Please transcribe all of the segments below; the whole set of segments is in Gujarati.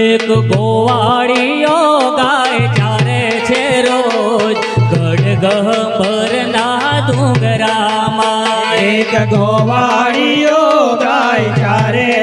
એક ગોવાળીઓ ગાય ચારે છે રોજ ગઢ ગહબરના ડુંગરામાં. એક ગોવાળીઓ ગાય ચારે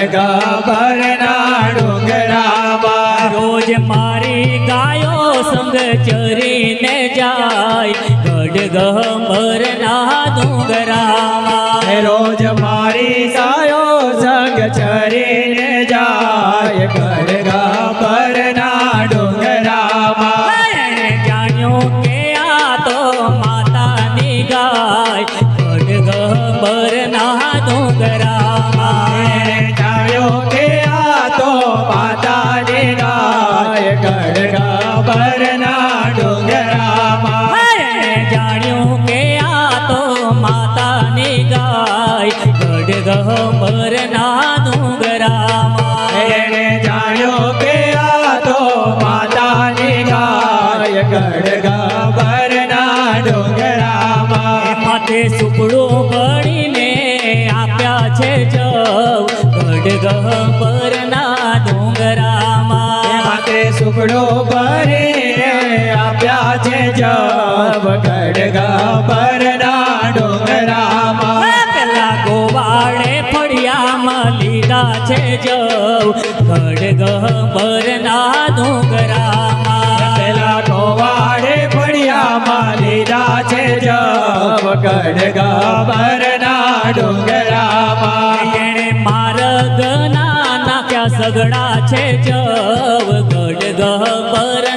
ગઢ ગબરના ડુંગરામાં રોજ મારી ગાયો સંગ જાય. ગઢ ગહબરના ડુંગરામાં. રોજ મારી ગાય ગઢ ગબરના ડુંગરામાં એણે જાણ્યું કે આ તો માતાની ગાય. ગઢ ગહબરના ડુંગરામાં એણે જાણ્યો કે આ તો માતાની ગાય. ગઢ માતે ભરે આપ્યા છે જબ ગઢ ગબરના ડુંગરામાં. પેલા ગોવાળે ફળિયામાં લીધા છે જવ ગઢ ગહબરના ડુંગરામાં. પેલા ગોવાડે ફળિયામાં લીધા છે જબ ગઢ ગબરના ડુંગરામાં. એણે માર્ગના નાખ્યા સગડા છે જવ বাবার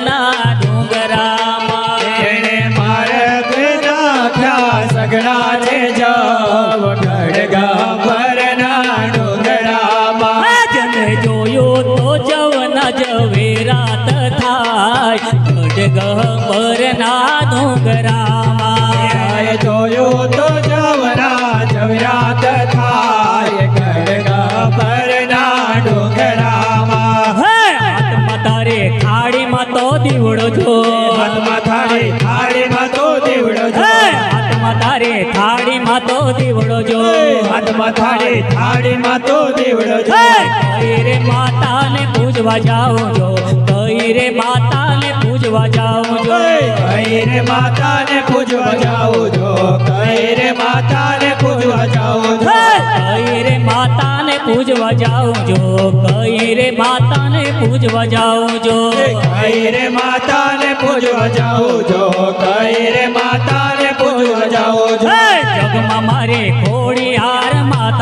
હાથમાં થાળી માં તો દેવડો જો. કઈ રે માતાને પૂજવા જાઉં જો કઈ રે માતાને પૂજવા જાઉં જો. કઈ રે માતાને પૂજવા જાઉં જો કઈ રે માતાને પૂજવા જાઉં જો. કઈ રે માતાને પૂજવા જાઉં જો કઈ રે માતાને પૂજવા જાઉં જો. કઈ રે માતાને પૂજવા જાઉં જો કઈ રે માતાને પૂજવા જાઉં જો. જગમાં મારે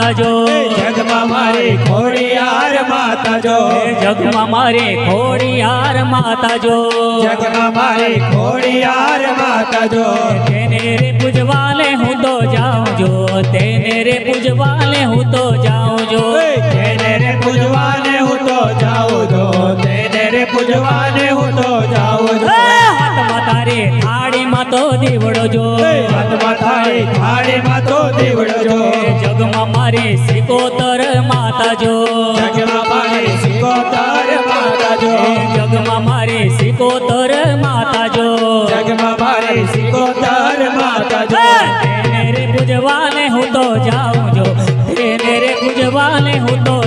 માતા જો જગમાં મારી ખોડિયાર માતા જો જગમાં મારે ખોડી હાર માતા જો જગમાં મારી ખોડિયાર માતા જો તેને રે પૂજવાલે હું તો જાઉં જો. તેને રે પૂજવાલે હું તો જાઉં જો. તેને રે પૂજવાને હું તો જાઉં જો. તેને રે પૂજવાને હું તો જાઉં જો. હાથમાં તારે થાળીમાં તો દીવડો જો. હાથમાં થાળી થાળીમાં તો દીવડો જો. જગમાં મારે સિકોતર માતા જો. જગમાં મારે સિકોતર માતા જો. જગમાં મારે સિકોતર માતા જો. જગમાં મારી સિકોતર માતા જો. તેને રે પૂજવાને હું તો જાઉં જો. રે પૂજવાને હું તો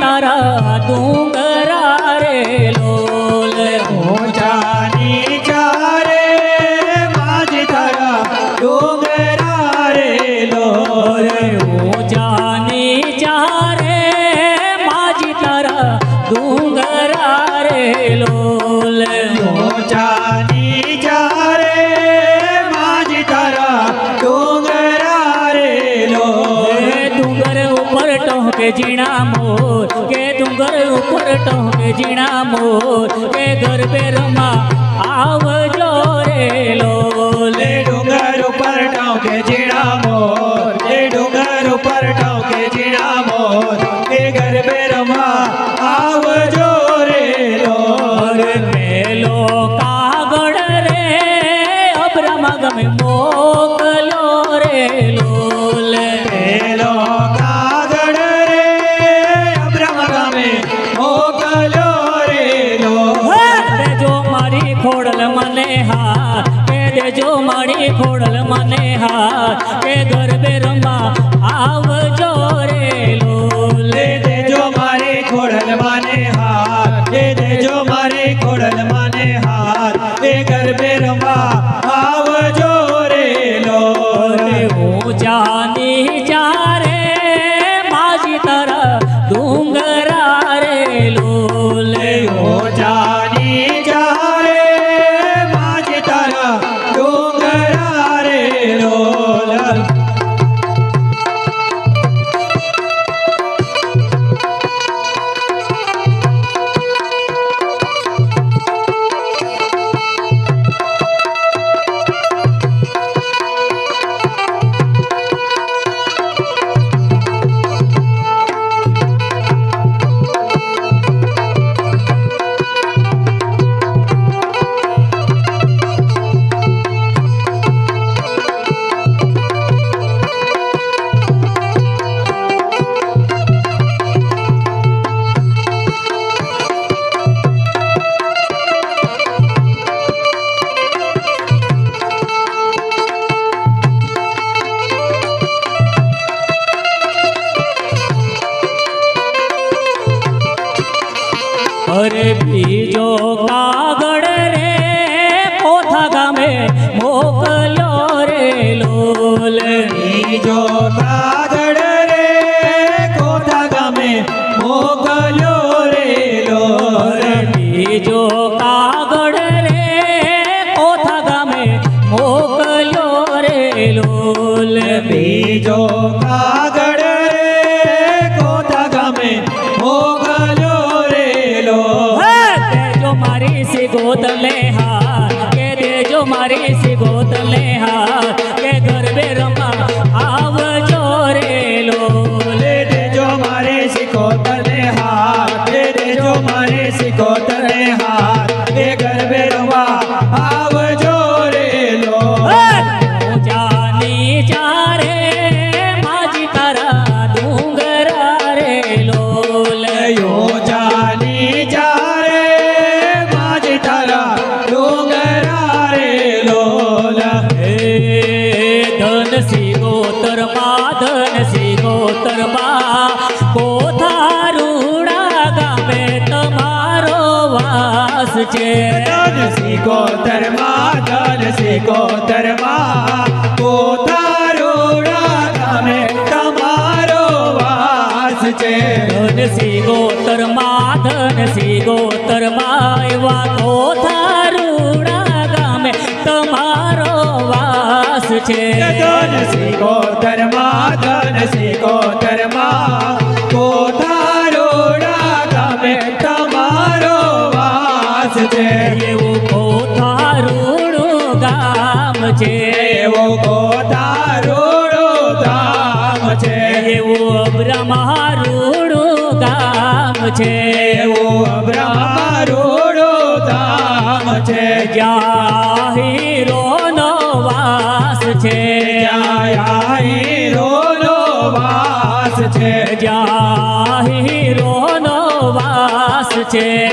তারা જીણા મોર કે ઘર પેરમાં આવજો રે લોલ લે. ડુંગર ઉપર ટાંકે જીણા મોર લે ડુંગર ઉપર ટાંકે જીણા મોર એ ગરબે પેરમાં આવજો રે લોલ મેલો કાગળ રે અબ્રમા ગમે ઊંચાની ચારે બીજો કાગળ રે કોઠા ગામે મોકલ્યો રે લોલ અરે બીજો કાગળ રે કોથા ગામે મોકલ્યો રે લોલ બીજો કાગળ રે કોઠા ગામે મોકલ્યો રે લોલ દેજો મારી સિગોત લે હાથ કે દેજો મારી સિગોત લે હાથ ધન સી ગોતરમાં ધન સી ગોતરમાં છે. ધન સિકોતરમાં ધન સિકોતરમાં કોતારોડા ગામે તમારો વાસ છે. ધન સી ગોતરમાં ધન સી ગોતરમાં એવા કોથારુડા ગામે તમારો વાસ છે. ધન સિકોતરમાં છે એવું બ્રહ્મારોડો ધામ છે. જ્યાં હીરોનો વાસ છે. જ્યાં હીરોનો વાસ છે. જ્યાં હીરોનો વાસ છે.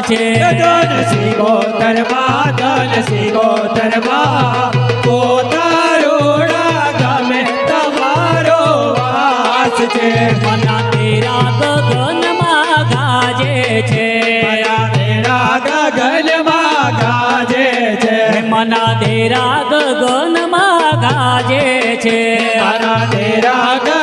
છે. ધનસી ગોતરમાં ધનસી ગોતરમાં પોતારો ગામે તમારો વાસ છે. મના તેરા ગગનમાં ગાજે છે. તેરા ગગનમાં ગાજે છે. મના તેરા ગગનમાં ગાજે છે. તેરા છે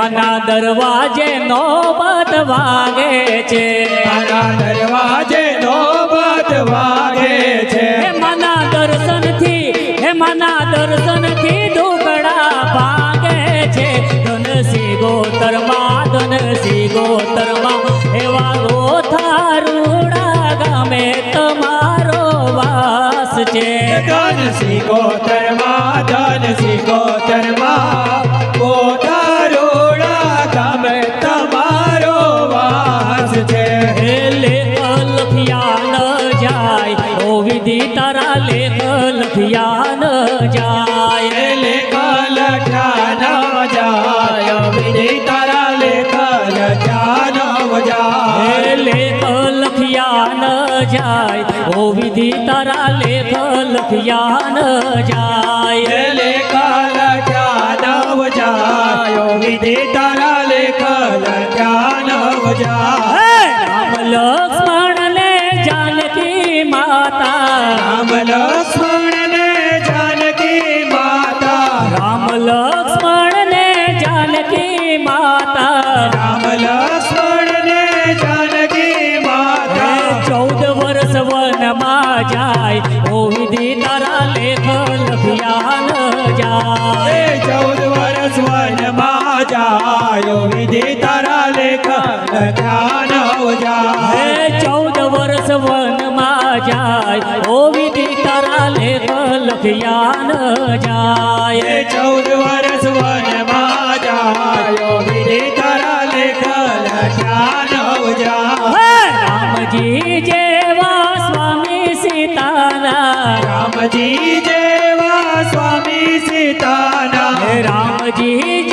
મના દરવાજે નોબત વાગે છે. મારા દરવાજે નોબત વાગે છે. હે મના દર્શનથી હે મના દર્શનથી દુગડા ભાગે છે. ધનસી ગોતરમાં ધનસી ગોતરમાં એવા ગોથારૂડા ગામે તમારો વાસ છે. ધનસી ગોતરમાં જાયો વિધિ તારા લેખ લખ્યા નવ જાય. ચૌદ વર્ષ વનમાં જાય ઓ વિધિ તારા લેખ લખિયા ન જાય. ચૌદ વર્ષ વનમાં જાયો વિધિ તારા લેખ લખ્યા નવ જાય. રામજી જેવા સ્વામી સીતાના. રામજી જેવા સ્વામી સીતાના. રામજી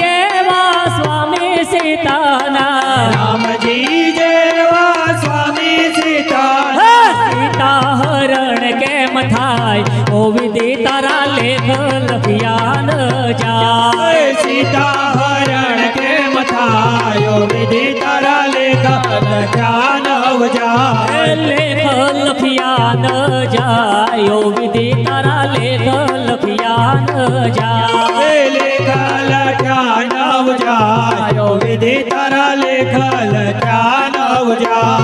ઓ વિધિ તારા લેખ લખિયા ન એ લેખ લખ્યા નવ યો વિધિ તારા લેખ લખ્યા નવ જાય.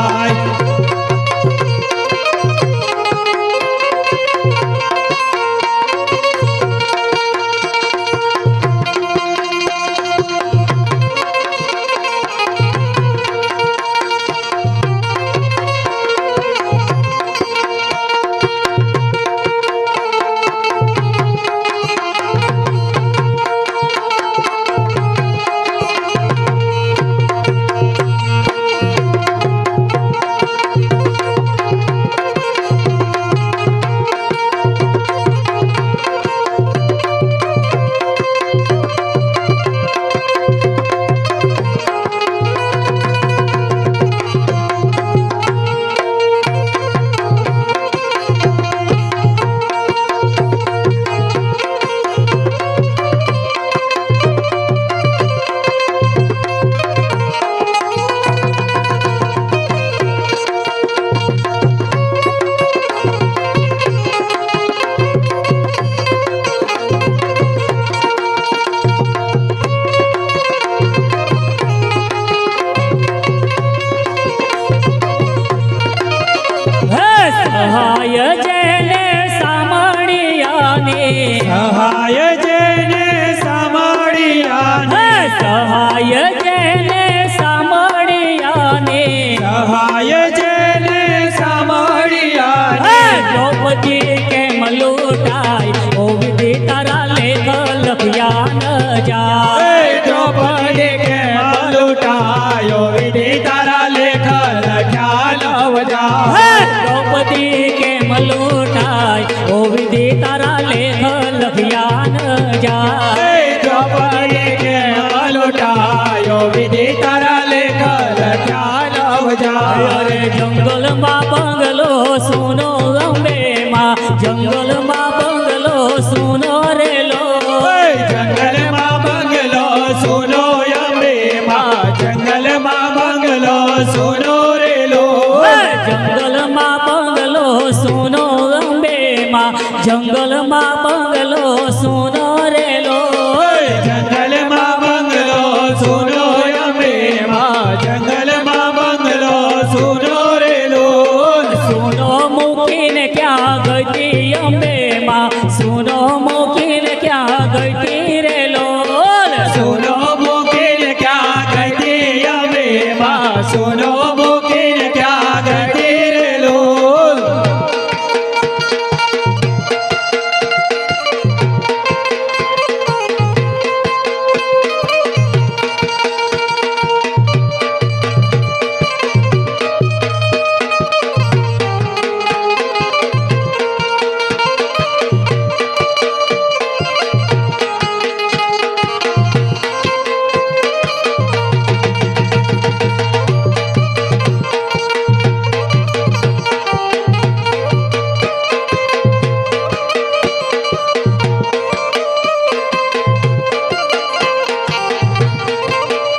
માં જંગલમાં બંગલો સુનો